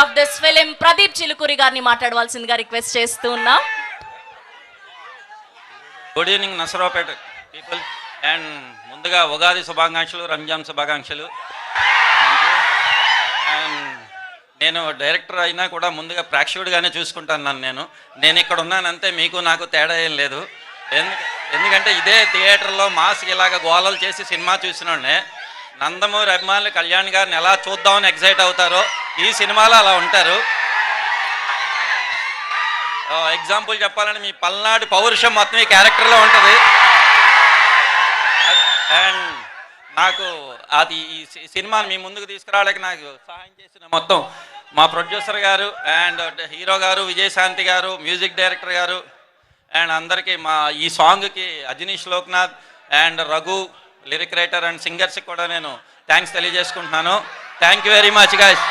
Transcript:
Of this film Pradeep Chilukuri గారిని మాట్లాడవలసిందిగా request చేస్తూ ఉన్నాం. Good evening Narasaraopet people and ముందుగా ఉగాది శుభాకాంక్షలు రంజాన్ శుభాకాంక్షలు. అండ్ నేను డైరెక్టర్ అయినా కూడా ముందుగా ప్రేక్షకుడిగానే చూసుకుంటాను నన్ను నేను. నేను ఇక్కడ ఉన్నానంతే మీకు నాకు తేడా ఏం లేదు. ఎందుకంటే ఇదే థియేటర్లో మాస్క్ ఇలాగ గోలలు చేసి సినిమా చూసినోడే నందమూరి అభిమానులు కళ్యాణ్ గారిని ఎలా చూద్దామని ఎగ్జైట్ అవుతారో ఈ సినిమాలో అలా ఉంటారు. ఎగ్జాంపుల్ చెప్పాలంటే మీ పల్నాడు పౌరుషం మొత్తం ఈ క్యారెక్టర్లో ఉంటుంది. అండ్ నాకు అది ఈ సి- సినిమాని మీ ముందుకు తీసుకురావడానికి నాకు సహాయం చేసిన మొత్తం మా ప్రొడ్యూసర్ గారు అండ్ హీరో గారు విజయశాంతి గారు మ్యూజిక్ డైరెక్టర్ గారు అండ్ అందరికీ మా ఈ సాంగ్కి Ajaneesh Loknath and Raghu lyric writer and సింగర్స్కి కూడా నేను థ్యాంక్స్ తెలియజేసుకుంటున్నాను. Thank you very much guys